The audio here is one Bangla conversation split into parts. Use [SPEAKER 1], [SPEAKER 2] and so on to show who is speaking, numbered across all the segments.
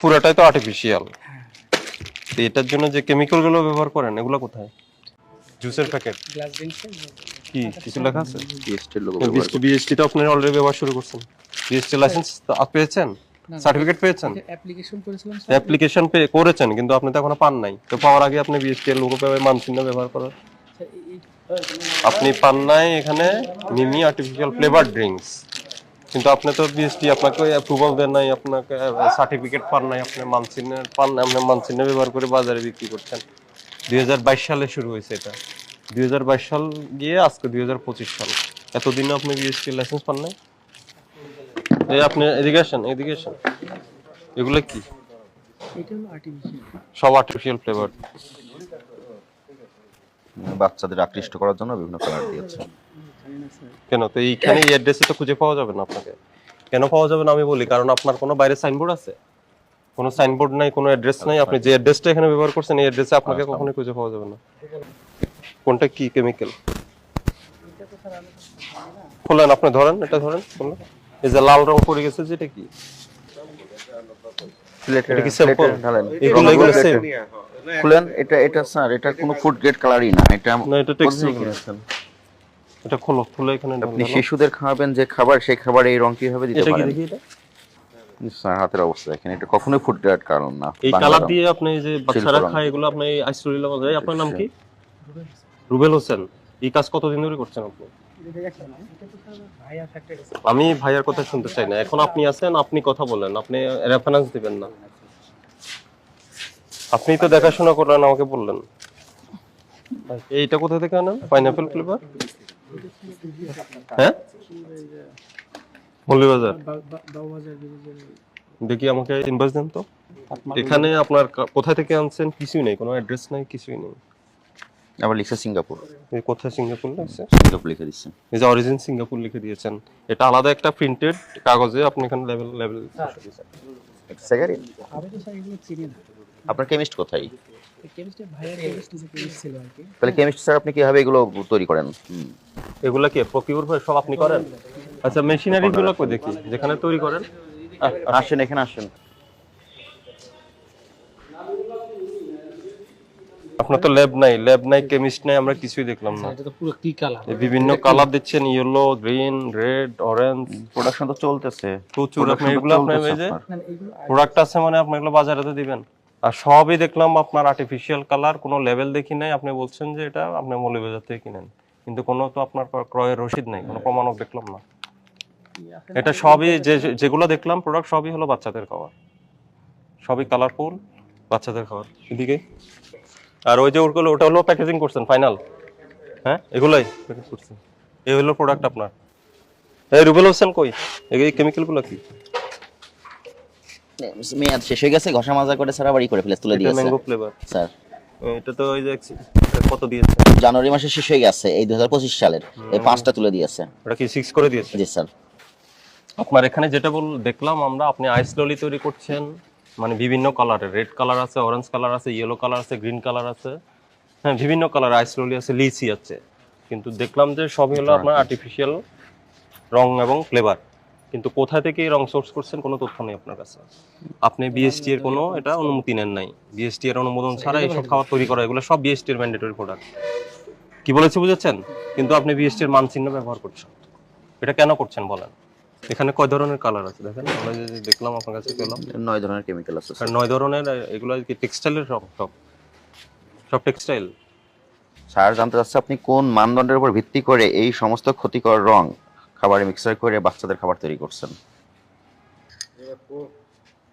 [SPEAKER 1] পুরোটাই তো আর্টিফিশিয়াল এটার জন্য যে কেমিক্যালগুলো ব্যবহার করেন এগুলো কোথায়? জুসের প্যাকেট
[SPEAKER 2] গ্লাস
[SPEAKER 1] কি কিছু লেখা আছে?
[SPEAKER 3] বিএসটির লোগো
[SPEAKER 1] বিএসটি বিএসটি তো আপনি অলরেডি ব্যবহার শুরু করছেন। বিএসটি লাইসেন্স পেয়েছেন? সার্টিফিকেট পেয়েছেন?
[SPEAKER 2] অ্যাপ্লিকেশন করেছিলাম
[SPEAKER 1] অ্যাপ্লিকেশন পে করেছেন কিন্তু আপনি তো এখনও পান নাই। তো পাওয়ার আগে আপনি বিএসটি এর লোগো পেয়ে মানচিহ্ন ব্যবহার করার। আপনি পান নাই এখানে মিমি আর্টিফিশিয়াল ফ্লেভার ড্রিঙ্কস কিন্তু আপনি তো বিএসটি আপনাকে অ্যাপ্রুভাল দেন নাই, আপনাকে সার্টিফিকেট পান নাই, আপনি মানচিহ্ন পান নাই, আপনি মানচিহ্ন ব্যবহার করে বাজারে বিক্রি করছেন। দু হাজার বাইশ সালে শুরু হয়েছে এটা। দু হাজার বাইশ সাল গিয়ে আজকে দু হাজার পঁচিশ সাল। এতদিনে আপনি বিএসটি লাইসেন্স পান নাই? আপনি, এদিকে আসেন এগুলো কি? সব আর্টিফিশিয়াল ফ্লেভার
[SPEAKER 3] বাচ্চাদের আকৃষ্ট করার জন্য বিভিন্ন কালার দিয়েছে।
[SPEAKER 1] কেন? তো এইখানে এই অ্যাড্রেসে তো খুঁজে পাওয়া যাবে না আপনাকে। কেন পাওয়া যাবে না আমি বলি কারণ আপনার কোনো বাইরে সাইনবোর্ড আছে? কোনো সাইনবোর্ড নাই কোনো অ্যাড্রেস নাই। আপনি যে অ্যাড্রেসটা এখানে ব্যবহার করছেন এই অ্যাড্রেসে আপনাকে কখনোই খুঁজে পাওয়া যাবে না। কোনটা কি কেমিক্যাল খোলেন আপনি ধরেন এটা ধরেন খোলেন এই যে লাল রং পড়ে গেছে যেটা কি? এটা কি sample? এগুলো এগুলো সেম
[SPEAKER 3] খুলেন এটা এটা স্যার এটা কোনো ফুড গ্রেড কালারই না এটা
[SPEAKER 1] না এটা টেক্সচার? এটা খোলো খুলে এখানে
[SPEAKER 3] আপনি শিশুদের খাওয়াবেন যে খাবার সেই খাবার এই রং কীভাবে দিতে
[SPEAKER 1] এটা কি
[SPEAKER 3] পারেন?
[SPEAKER 1] দেখি এটা?
[SPEAKER 3] স্যার হাতের অবস্থা দেখেন এটা কখনোই ফুড গ্রেড কারণ না
[SPEAKER 1] এই কালার দিয়ে আপনি এই যে বাচ্চারা খায় এগুলো আপনি আইসুরিলা বাজায় আপনার নাম কি? রুবেল হোসেন। এই কাজ কতদিন ধরে করছেন আপনি? আমি ভাইয়ার কথা শুনতে চাই না। এখন আপনি আছেন আপনি কথা বলেন। আপনি রেফারেন্স দিবেন না। আপনি তো দেখাশোনা করলেন আমাকে বললেন। এইটা কোথা থেকে আনেন? পাইনাপেল ফ্লেভার হ্যাঁ মৌলিবাজার দেখি আমাকে ইনভয়েস দেন তো এখানে আপনার কোথা থেকে আনছেন কিছুই নেই কোনো অ্যাড্রেস নাই কিছুই নেই
[SPEAKER 3] আবার লিখছে সিঙ্গাপুর
[SPEAKER 1] এই কোথায় সিঙ্গাপুর লাগছে
[SPEAKER 3] সিঙ্গাপুর লিখে দিচ্ছে
[SPEAKER 1] এই যে অরিজিন সিঙ্গাপুর লিখে দিয়েছেন এটা আলাদা একটা প্রিন্টেড কাগজে আপনি এখানে লেভেল লেভেল
[SPEAKER 3] আপনার কেমিস্ট কোথায়
[SPEAKER 2] কেমিস্ট্রি কেমিস্ট্রি
[SPEAKER 3] তাহলে কেমিস্ট স্যার আপনি কীভাবে এগুলো তৈরি করেন।
[SPEAKER 1] এগুলা কি প্রকিউর হয় সব আপনি করেন? আচ্ছা মেশিনারি গুলো কই দেখি যেখানে তৈরি করেন?
[SPEAKER 3] আসেন এখানে আসেন।
[SPEAKER 1] আপনার তো ল্যাব নাই ল্যাব নাই কেমিস্ট নাই আমরা কিছুই দেখলাম না।
[SPEAKER 2] এটা তো পুরো কি কালার
[SPEAKER 1] বিভিন্ন কালার দিচ্ছেন yellow green red orange
[SPEAKER 3] production তো চলতেছে।
[SPEAKER 1] প্রচুর আপনি এগুলো আপনার এই যে প্রোডাক্ট আছে মানে আপনি এগুলো বাজারে তো দিবেন। আর সবই দেখলাম আপনার আর্টিফিশিয়াল কালার কোনো লেভেল দেখি নাই। আপনি বলছেন যে এটা আপনি মৌলবাজার থেকে কিনেন। কিন্তু কোনো তো আপনার ক্রয়ের রসিদ নাই, কোনো প্রমাণক দেখলাম না। এটা সবই যে যেগুলো দেখলাম প্রোডাক্ট সবই হলো বাচ্চাদের খাবার সবই কালারফুল বাচ্চাদের খাবার এদিকে? আর ওই যে ওগুলো, ওটা হলো প্যাকেজিং করছেন ফাইনাল হ্যাঁ? এগুলোই? করছেন এই হলো প্রোডাক্ট আপনার। এই রুবেল হোসেন কই? এই কেমিক্যালগুলো কি?
[SPEAKER 4] মেয়াদ শেষ হয়ে গেছে ঘষা মাজা করে স্যার আবার ই করে ফেলে তুলে দিয়েছে।
[SPEAKER 1] Mango flavour
[SPEAKER 4] sir.
[SPEAKER 1] এটা তো ওই যে কত দিয়েছে?
[SPEAKER 4] জানুয়ারি মাসে শেষ হয়ে গেছে এই দুই হাজার পঁচিশ সালের এই পাঁচটা তুলে দিয়েছে।
[SPEAKER 1] ওটা কি সিক্স করে দিয়েছে?
[SPEAKER 4] জি স্যার।
[SPEAKER 1] আপনার এখানে যেটা বল দেখলাম আমরা আপনি আইস ললি তৈরি করছেন মানে বিভিন্ন কালারের রেড কালার আছে অরেঞ্জ কালার আছে ইয়েলো কালার আছে গ্রিন কালার আছে। হ্যাঁ বিভিন্ন কালার আইস ললি আছে লিচি আছে। কিন্তু দেখলাম যে সবই হলো আপনার আর্টিফিশিয়াল রং এবং ফ্লেভার কিন্তু কোথা থেকে রং সোর্স করছেন কোনো তথ্য নেই আপনার কাছে। আপনি বিএসটি এর কোনো এটা অনুমতি নেন নাই। বিএসটি এর অনুমোদন ছাড়া এইসব খাবার তৈরি করা এগুলো সব বিএসটি এর ম্যান্ডেটরি প্রোডাক্ট কি বলেছি বুঝেছেন? কিন্তু আপনি বিএসটি এর মানচিহ্ন ব্যবহার করছেন। এটা কেন করছেন বলেন? এখানে কয় ধরনের কালার আছে দেখেন আমরা যে দেখলাম আপনার কাছে পেলাম।
[SPEAKER 3] নয় ধরনের কেমিক্যাল আছে
[SPEAKER 1] আর নয় ধরনের এগুলো কি টেক্সটাইলের সব সব? সব টেক্সটাইল
[SPEAKER 3] স্যার জানতে চাচ্ছে আপনি কোন মানদণ্ডের উপর ভিত্তি করে এই সমস্ত ক্ষতিকর রং খাবারে মিক্সার করে বাচ্চাদের খাবার তৈরি করছেন।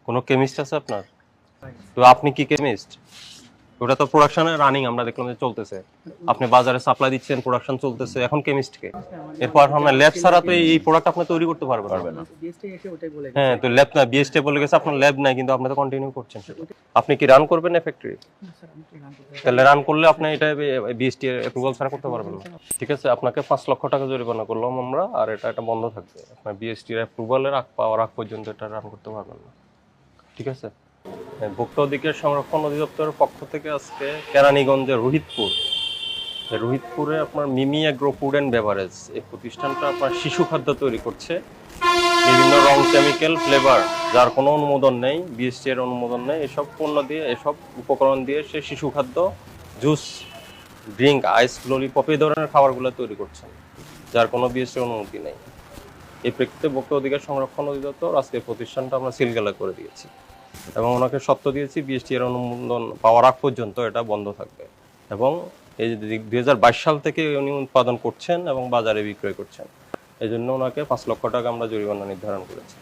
[SPEAKER 1] কোনো কেমিস্ট আছে আপনার? তো আপনি কি কেমিস্ট? ওটা তো প্রোডাকশনে রানিং আমরা দেখলাম যে চলতেছে। আপনি বাজারে সাপ্লাই দিচ্ছেন প্রোডাকশন চলতেছে। এখন কেমিস্ট কে এরপর আপনার ল্যাব ছাড়া তো এই প্রোডাক্ট আপনি তৈরি করতে পারবেন না।
[SPEAKER 2] বিএসটি এসে ওটাই বলে
[SPEAKER 1] হ্যাঁ তো ল্যাব না বিএসটি বলে গেছে আপনার ল্যাব নাই কিন্তু আপনি তো কন্টিনিউ করছেন আপনি কি রান করবেন না ফ্যাক্টরি
[SPEAKER 2] স্যার আমি রান করতে
[SPEAKER 1] তাহলে রান করলে আপনি এটা বিএসটি অ্যাপ্রুভাল ছাড়া করতে পারবেন না। ঠিক আছে আপনাকে পাঁচ লক্ষ টাকা জরিমানা করলাম আমরা আর এটা এটা বন্ধ থাকবে। আপনার বিএসটি অ্যাপ্রুভালের আগ পাওয়ার আগ পর্যন্ত এটা রান করতে পারবেন না। ঠিক আছে? ভোক্তা অধিকার সংরক্ষণ অধিদপ্তরের পক্ষ থেকে আজকে কেরানীগঞ্জের রোহিতপুর। রোহিতপুরে আপনার Mimi agro food and beverage এই প্রতিষ্ঠানটা আপনার শিশু খাদ্য তৈরি করছে। বিভিন্ন রং কেমিক্যাল ফ্লেভার যার কোনো অনুমোদন নেই বিএসটি এর অনুমোদন নেই। এসব পণ্য দিয়ে, এসব উপকরণ দিয়ে সে শিশু খাদ্য জুস ড্রিঙ্ক আইস ললিপপ এই ধরনের খাবারগুলো তৈরি করছেন যার কোনো বিএসটি অনুমতি নেই। এই প্রেক্ষিতে ভোক্তা অধিকার সংরক্ষণ অধিদপ্তর আজকে প্রতিষ্ঠানটা আমরা সিলগালা করে দিয়েছি। এবং ওনাকে সত্য দিয়েছি বিএসটি এর অনুমোদন পাওয়ার আগ পর্যন্ত এটা বন্ধ থাকবে। এবং এই দুই হাজার বাইশ সাল থেকে উনি উৎপাদন করছেন এবং বাজারে বিক্রয় করছেন। এই জন্য ওনাকে পাঁচ লক্ষ টাকা আমরা জরিমানা নির্ধারণ করেছি।